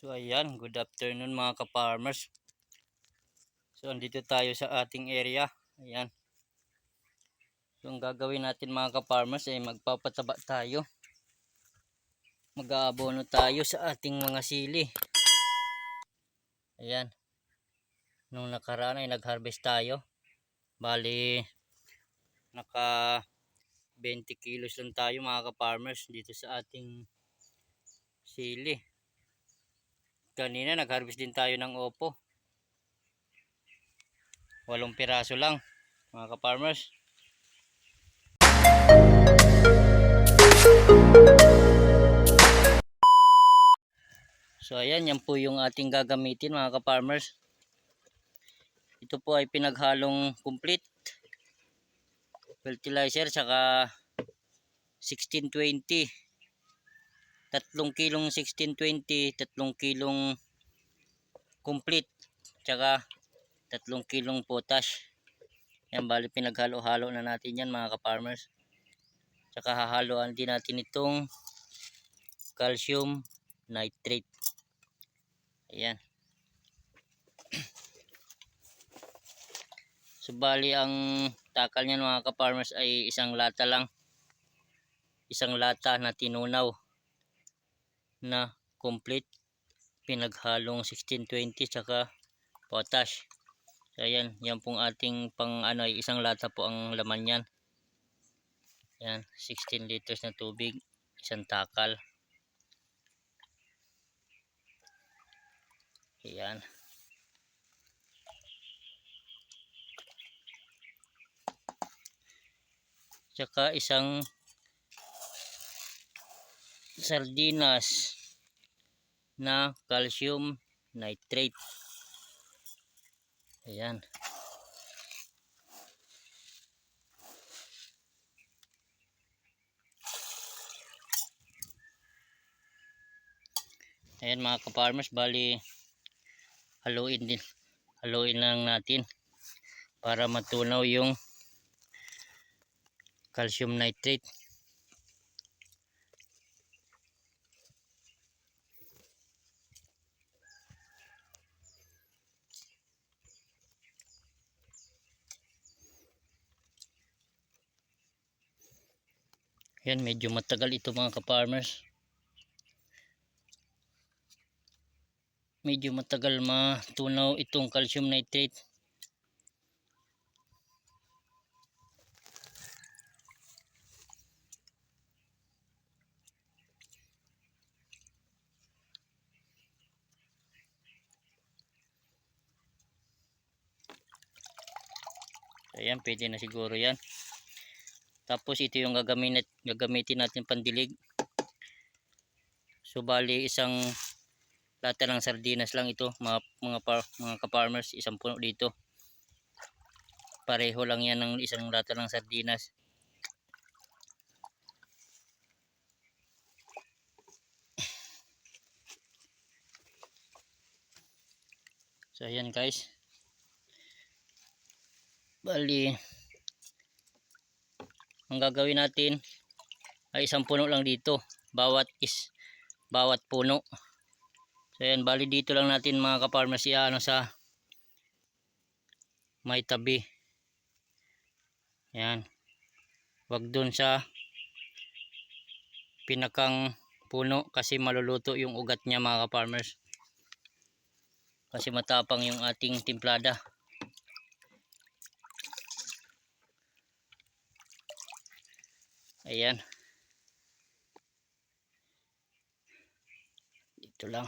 So ayan, good afternoon mga ka-farmers. So andito tayo sa ating area. Ayan. So ang gagawin natin mga ka-farmers ay magpapataba tayo. Mag-aabono tayo sa ating mga sili. Ayan. Nung nakaraan ay nag-harvest tayo. Bali, naka 20 kilos lang tayo mga ka-farmers dito sa ating sili. Kanina nag-harvest din tayo ng opo. Walong piraso lang mga ka-farmers. So ayan, yan po yung ating gagamitin mga ka-farmers. Ito po ay pinaghalong complete fertilizer saka 1620 tatlong kilong 1620 tatlong kilong complete tsaka tatlong kilong potash. Yan bali pinaghalo-halo na natin yan mga ka-farmers. Tsaka hahaluan din natin itong calcium nitrate. Ayan. So ang takal niyan mga ka-farmers ay isang lata lang. Isang lata na tinunaw na complete pinaghalong 1620 tsaka potash. So ayan yan pong ating pang ano isang lata po ang laman yan yan 16 liters na tubig isang takal. Ayan. Tsaka isang sardinas na calcium nitrate. Ayan. Ayan mga ka-farmers bali haluin din haluin lang natin para matunaw yung calcium nitrate Yan, medyo matagal ito mga ka-farmers. Medyo matagal matunaw itong calcium nitrate. Ayan, pwede na siguro yan. Tapos ito yung gagamitin, gagamitin natin pandilig. So bali isang lata ng sardinas lang ito mga mga par, mga ka-farmers, isang puno dito. Pareho lang yan ng isang lata ng sardinas. So ayan guys. Bali ang gagawin natin ay isang puno lang dito. Bawat is bawat puno. So yan bali dito lang natin mga kaparmas ano sa may tabi. Yan. Wag dun sa pinakang puno kasi maluluto yung ugat niya mga kaparmers kasi matapang yung ating timplada Ayan. Dito lang.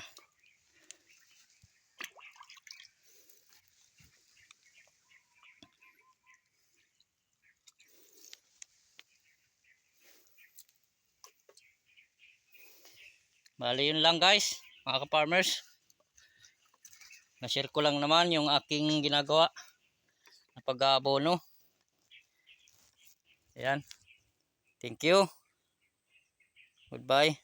Bali yun lang guys, mga ka-farmers. Na-share ko lang naman yung aking ginagawa na pag-aabono. Ayan. Thank you. Goodbye.